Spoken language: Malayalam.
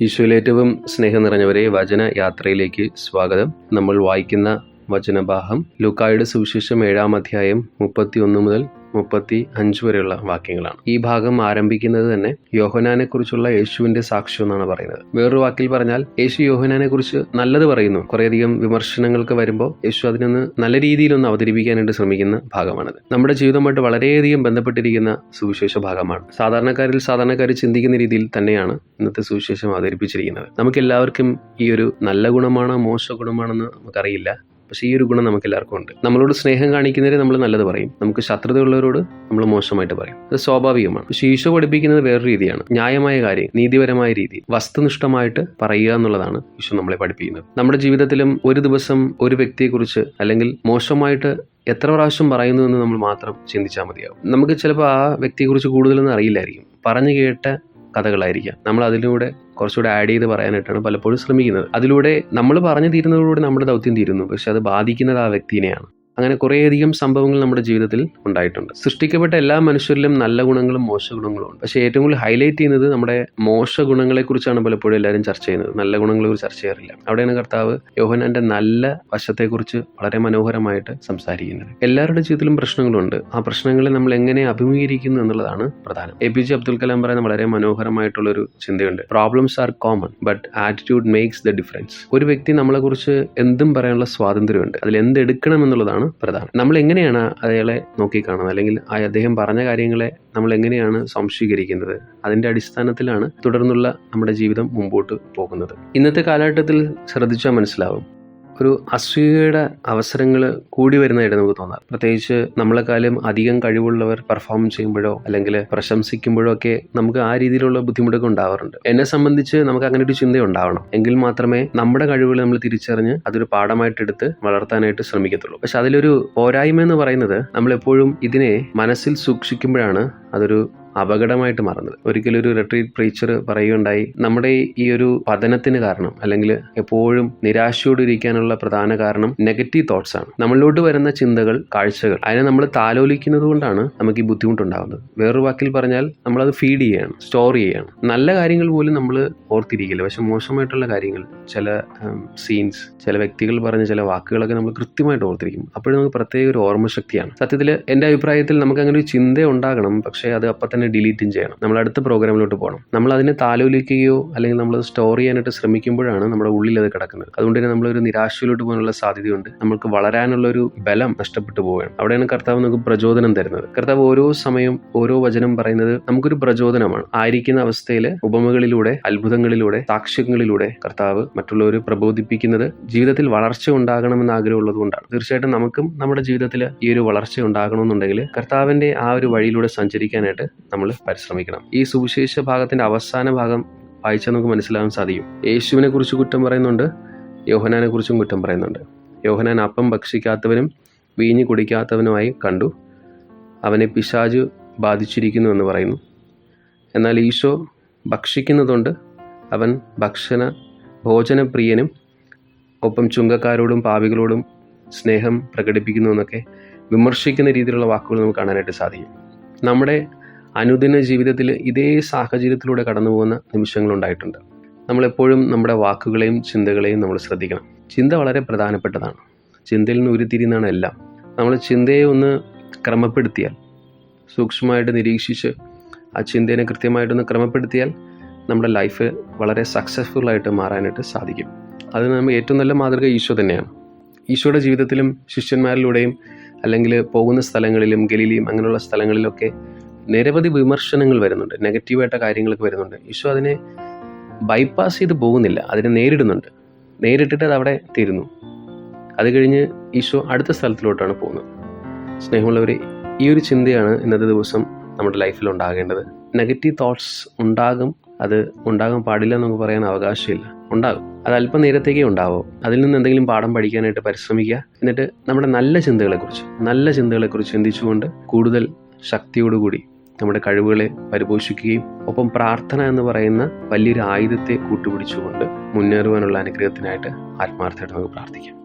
ഈശോയിൽ ഏറ്റവും സ്നേഹം നിറഞ്ഞവരെ വചന യാത്രയിലേക്ക് സ്വാഗതം. നമ്മൾ വായിക്കുന്ന വചനഭാഗം ലുക്കായുടെ സുവിശേഷം ഏഴാം അധ്യായം മുപ്പത്തി ഒന്ന് മുതൽ മുപ്പത്തി അഞ്ച് വരെയുള്ള വാക്യങ്ങളാണ്. ഈ ഭാഗം ആരംഭിക്കുന്നത് തന്നെ യോഹനാനെ കുറിച്ചുള്ള യേശുവിന്റെ സാക്ഷ്യം എന്നാണ് പറയുന്നത്. വേറൊരു വാക്കിൽ പറഞ്ഞാൽ യേശു യോഹനാനെ കുറിച്ച് നല്ലത് പറയുന്നു. കുറേയധികം വിമർശനങ്ങൾക്ക് വരുമ്പോൾ യേശു അതിനൊന്ന് നല്ല രീതിയിലൊന്ന് അവതരിപ്പിക്കാനായിട്ട് ശ്രമിക്കുന്ന ഭാഗമാണത്. നമ്മുടെ ജീവിതമായിട്ട് വളരെയധികം ബന്ധപ്പെട്ടിരിക്കുന്ന സുവിശേഷ ഭാഗമാണ്. സാധാരണക്കാരിൽ സാധാരണക്കാർ ചിന്തിക്കുന്ന രീതിയിൽ തന്നെയാണ് ഇന്നത്തെ സുവിശേഷം അവതരിപ്പിച്ചിരിക്കുന്നത്. നമുക്ക് എല്ലാവർക്കും ഈ ഒരു നല്ല ഗുണമാണോ മോശ ഗുണമാണെന്ന് നമുക്കറിയില്ല. പക്ഷേ ഈ ഒരു ഗുണം നമുക്ക് എല്ലാവർക്കും ഉണ്ട്. നമ്മളോട് സ്നേഹം കാണിക്കുന്നവരെ നമ്മൾ നല്ലത് പറയും. നമുക്ക് ശത്രുതയുള്ളവരോട് നമ്മൾ മോശമായിട്ട് പറയും. അത് സ്വാഭാവികമാണ്. പക്ഷേ ഈശോ പഠിപ്പിക്കുന്നത് വേറെ രീതിയാണ്. ന്യായമായ കാര്യം നീതിപരമായ രീതി വസ്തുനിഷ്ഠമായിട്ട് പറയുക എന്നുള്ളതാണ് ഈശോ നമ്മളെ പഠിപ്പിക്കുന്നത്. നമ്മുടെ ജീവിതത്തിലും ഒരു ദിവസം ഒരു വ്യക്തിയെക്കുറിച്ച് അല്ലെങ്കിൽ മോശമായിട്ട് എത്ര പ്രാവശ്യം പറയുന്നു എന്ന് നമ്മൾ മാത്രം ചിന്തിച്ചാൽ മതിയാവും. നമുക്ക് ചിലപ്പോൾ ആ വ്യക്തിയെക്കുറിച്ച് കൂടുതലൊന്നും അറിയില്ലായിരിക്കും. പറഞ്ഞു കേട്ട കഥകളായിരിക്കാം. നമ്മൾ അതിലൂടെ കുറച്ചുകൂടെ ആഡ് ചെയ്ത് പറയാനായിട്ടാണ് പലപ്പോഴും ശ്രമിക്കുന്നത്. അതിലൂടെ നമ്മൾ പറഞ്ഞു തീരുന്നതോടുകൂടി നമ്മുടെ ദൗത്യം തീരുന്നു. പക്ഷെ അത് ബാധിക്കുന്നത് ആ വ്യക്തിനെയാണ്. അങ്ങനെ കുറേയധികം സംഭവങ്ങൾ നമ്മുടെ ജീവിതത്തിൽ ഉണ്ടായിട്ടുണ്ട്. സൃഷ്ടിക്കപ്പെട്ട എല്ലാ മനുഷ്യരിലും നല്ല ഗുണങ്ങളും മോശ ഗുണങ്ങളും ഉണ്ട്. പക്ഷേ ഏറ്റവും കൂടുതൽ ഹൈലൈറ്റ് ചെയ്യുന്നത് നമ്മുടെ മോശ ഗുണങ്ങളെക്കുറിച്ചാണ് പലപ്പോഴും എല്ലാവരും ചർച്ച ചെയ്യുന്നത്. നല്ല ഗുണങ്ങളെ കുറിച്ച് ചർച്ച ചെയ്യാറില്ല. അവിടെയാണ് കർത്താവ് യോഹനാന്റെ നല്ല വശത്തെക്കുറിച്ച് വളരെ മനോഹരമായിട്ട് സംസാരിക്കുന്നത്. എല്ലാവരുടെ ജീവിതത്തിലും പ്രശ്നങ്ങളുണ്ട്. ആ പ്രശ്നങ്ങളെ നമ്മൾ എങ്ങനെ അഭിമുഖീകരിക്കുന്നു എന്നുള്ളതാണ് പ്രധാനം. A P J Abdul Kalam പറയുന്ന വളരെ മനോഹരമായിട്ടുള്ളൊരു ചിന്തയുണ്ട്. Problems are common but attitude makes the difference ഒരു വ്യക്തി നമ്മളെക്കുറിച്ച് എന്തും പറയാനുള്ള സ്വാതന്ത്ര്യമുണ്ട്. അതിൽ എന്തെടുക്കണം എന്നുള്ളതാണ് പ്രധാനം. നമ്മൾ എങ്ങനെയാണ് അയാളെ നോക്കിക്കാണുന്നത്? അല്ലെങ്കിൽ അദ്ദേഹം പറഞ്ഞ കാര്യങ്ങളെ നമ്മൾ എങ്ങനെയാണ് സംശീകരിക്കുന്നത് അതിന്റെ അടിസ്ഥാനത്തിലാണ് തുടർന്നുള്ള നമ്മുടെ ജീവിതം മുമ്പോട്ട് പോകുന്നത്. ഇന്നത്തെ കാലഘട്ടത്തിൽ ശ്രദ്ധിച്ചാൽ മനസ്സിലാവും. ഒരു അസൂയയുടെ അവസരങ്ങൾ കൂടി വരുന്നതായിട്ട് നമുക്ക് തോന്നാം പ്രത്യേകിച്ച് നമ്മളെക്കാളും അധികം കഴിവുള്ളവർ പെർഫോം ചെയ്യുമ്പോഴോ അല്ലെങ്കിൽ പ്രശംസിക്കുമ്പോഴോ ഒക്കെ നമുക്ക് ആ രീതിയിലുള്ള ബുദ്ധിമുട്ടൊക്കെ ഉണ്ടാവാറുണ്ട്. എന്നെ സംബന്ധിച്ച് നമുക്ക് അങ്ങനെ ഒരു ചിന്ത ഉണ്ടാവണം. എങ്കിൽ മാത്രമേ നമ്മുടെ കഴിവുകൾ നമ്മൾ തിരിച്ചറിഞ്ഞ് അതൊരു പാഠമായിട്ട് എടുത്ത് വളർത്താനായിട്ട് ശ്രമിക്കത്തുള്ളൂ. പക്ഷെ അതിലൊരു പോരായ്മ എന്ന് പറയുന്നത് നമ്മൾ എപ്പോഴും ഇതിനെ മനസ്സിൽ സൂക്ഷിക്കുമ്പോഴാണ് അതൊരു അപകടമായിട്ട് മാറുന്നത്. ഒരിക്കലും ഒരു റിട്രീറ്റ് പ്രീച്ചർ പറയുകയുണ്ടായി നമ്മുടെ ഈ ഒരു പതനത്തിന് കാരണം അല്ലെങ്കിൽ എപ്പോഴും നിരാശയോടിരിക്കാനുള്ള പ്രധാന കാരണം നെഗറ്റീവ് തോട്ട്സ് ആണ്. നമ്മളിലോട്ട് വരുന്ന ചിന്തകൾ കാഴ്ചകൾ അതിനെ നമ്മൾ താലോലിക്കുന്നത് കൊണ്ടാണ് നമുക്ക് ഈ ബുദ്ധിമുട്ടുണ്ടാകുന്നത് വേറൊരു വാക്കിൽ പറഞ്ഞാൽ നമ്മളത് ഫീഡ് ചെയ്യാണ് സ്റ്റോർ ചെയ്യാണ്. നല്ല കാര്യങ്ങൾ പോലും നമ്മൾ ഓർത്തിരിക്കില്ല. പക്ഷെ മോശമായിട്ടുള്ള കാര്യങ്ങൾ ചില സീൻസ് ചില വ്യക്തികൾ പറഞ്ഞ ചില വാക്കുകളൊക്കെ നമ്മൾ കൃത്യമായിട്ട് ഓർത്തിരിക്കും. അപ്പോഴും നമുക്ക് പ്രത്യേക ഒരു ഓർമ്മശക്തിയാണ്. സത്യത്തിൽ എന്റെ അഭിപ്രായത്തിൽ നമുക്ക് അങ്ങനെ ഒരു ചിന്ത ഉണ്ടാകണം. പക്ഷേ അത് അപ്പം തന്നെ ഡിലീറ്റും ചെയ്യണം. നമ്മൾ അടുത്ത പ്രോഗ്രാമിലോട്ട് പോകണം. നമ്മൾ അതിനെ താലോലിക്കുകയോ അല്ലെങ്കിൽ നമ്മൾ സ്റ്റോർ ചെയ്യാനായിട്ട് ശ്രമിക്കുമ്പോഴാണ് നമ്മുടെ ഉള്ളിൽ അത് കിടക്കുന്നത്. അതുകൊണ്ട് തന്നെ നമ്മളൊരു നിരാശയിലോട്ട് പോകാനുള്ള സാധ്യതയുണ്ട്. നമുക്ക് വളരാനുള്ള ഒരു ബലം നഷ്ടപ്പെട്ടു പോവുകയാണ്. അവിടെയാണ് കർത്താവ് നമുക്ക് പ്രചോദനം തരുന്നത്. കർത്താവ് ഓരോ സമയം ഓരോ വചനം പറയുന്നത് നമുക്കൊരു പ്രചോദനമാണ്. ആയിരിക്കുന്ന അവസ്ഥയിൽ ഉപമകളിലൂടെ അത്ഭുതങ്ങളിലൂടെ സാക്ഷ്യങ്ങളിലൂടെ കർത്താവ് മറ്റുള്ളവർ പ്രബോധിപ്പിക്കുന്നത് ജീവിതത്തിൽ വളർച്ച ഉണ്ടാകണമെന്ന് ആഗ്രഹമുള്ളത് കൊണ്ടാണ്. തീർച്ചയായിട്ടും നമുക്കും നമ്മുടെ ജീവിതത്തിൽ ഈ ഒരു വളർച്ച ഉണ്ടാകണമെന്നുണ്ടെങ്കിൽ കർത്താവിന്റെ ആ ഒരു വഴിയിലൂടെ സഞ്ചരിക്കാനായിട്ട് നമ്മൾ പരിശ്രമിക്കണം. ഈ സുവിശേഷ ഭാഗത്തിന്റെ അവസാന ഭാഗം വായിച്ചാൽ നമുക്ക് മനസ്സിലാകാൻ സാധിക്കും. യേശുവിനെ കുറിച്ച് കുറ്റം പറയുന്നുണ്ട് യോഹനാനെ കുറിച്ചും കുറ്റം പറയുന്നുണ്ട്. യോഹനാൻ അപ്പം ഭക്ഷിക്കാത്തവനും വീഞ്ഞ് കുടിക്കാത്തവനുമായി കണ്ടു. അവനെ പിശാജ് ബാധിച്ചിരിക്കുന്നു എന്ന് പറയുന്നു. എന്നാൽ ഈശോ ഭക്ഷിക്കുന്നതുകൊണ്ട് അവൻ ഭക്ഷണ ഭോജനപ്രിയനും ഒപ്പം ചുങ്കക്കാരോടും പാവികളോടും സ്നേഹം പ്രകടിപ്പിക്കുന്നു എന്നൊക്കെ വിമർശിക്കുന്ന രീതിയിലുള്ള വാക്കുകൾ നമുക്ക് കാണാനായിട്ട് സാധിക്കും. നമ്മുടെ അനുദിന ജീവിതത്തിൽ ഇതേ സാഹചര്യത്തിലൂടെ കടന്നു പോകുന്ന നിമിഷങ്ങളുണ്ടായിട്ടുണ്ട്. നമ്മളെപ്പോഴും നമ്മുടെ വാക്കുകളെയും ചിന്തകളെയും നമ്മൾ ശ്രദ്ധിക്കണം. ചിന്ത വളരെ പ്രധാനപ്പെട്ടതാണ്. ചിന്തയിൽ നിന്ന് ഉരുത്തിരിയുന്നതാണ് എല്ലാം. നമ്മൾ ചിന്തയെ ഒന്ന് ക്രമപ്പെടുത്തിയാൽ സൂക്ഷ്മമായിട്ട് നിരീക്ഷിച്ച് ആ ചിന്തയെ കൃത്യമായിട്ടൊന്ന് ക്രമപ്പെടുത്തിയാൽ നമ്മുടെ ലൈഫ് വളരെ സക്സസ്ഫുൾ ആയിട്ട് മാറാനായിട്ട് സാധിക്കും. അതിന് നമ്മൾ ഏറ്റവും നല്ല മാതൃക ഈശോ തന്നെയാണ്. ഈശോയുടെ ജീവിതത്തിലും ശിഷ്യന്മാരിലൂടെയും അല്ലെങ്കിൽ പോകുന്ന സ്ഥലങ്ങളിലും ഗലിയിലും അങ്ങനെയുള്ള സ്ഥലങ്ങളിലൊക്കെ നിരവധി വിമർശനങ്ങൾ വരുന്നുണ്ട്. നെഗറ്റീവായിട്ട കാര്യങ്ങളൊക്കെ വരുന്നുണ്ട്. ഈശോ അതിനെ ബൈപ്പാസ് ചെയ്ത് പോകുന്നില്ല. അതിനെ നേരിടുന്നുണ്ട്. നേരിട്ടിട്ട് അത് അവിടെ തീരുന്നു. അത് കഴിഞ്ഞ് ഈശോ അടുത്ത സ്ഥലത്തിലോട്ടാണ് പോകുന്നത്. സ്നേഹമുള്ളവർ ഈ ഒരു ചിന്തയാണ് ഇന്നത്തെ ദിവസം നമ്മുടെ ലൈഫിൽ ഉണ്ടാകേണ്ടത്. നെഗറ്റീവ് തോട്ട്സ് ഉണ്ടാകും. അത് ഉണ്ടാകാൻ പാടില്ല എന്ന് നമുക്ക് പറയാൻ അവകാശമില്ല. ഉണ്ടാകും. അത് അല്പം നേരത്തേക്കേ ഉണ്ടാവോ. അതിൽ നിന്ന് എന്തെങ്കിലും പാഠം പഠിക്കാനായിട്ട് പരിശ്രമിക്കുക. എന്നിട്ട് നമ്മുടെ നല്ല ചിന്തകളെക്കുറിച്ച് നല്ല ചിന്തകളെക്കുറിച്ച് ചിന്തിച്ചുകൊണ്ട് കൂടുതൽ ശക്തിയോടുകൂടി നമ്മുടെ കഴിവുകളെ പരിപോഷിക്കുകയും ഒപ്പം പ്രാർത്ഥന എന്ന് പറയുന്ന വലിയൊരു ആയുധത്തെ കൂട്ടുപിടിച്ചുകൊണ്ട് മുന്നേറുവാനുള്ള അനുഗ്രഹത്തിനായിട്ട് ആത്മാർത്ഥമായിട്ട് നമുക്ക് പ്രാർത്ഥിക്കാം.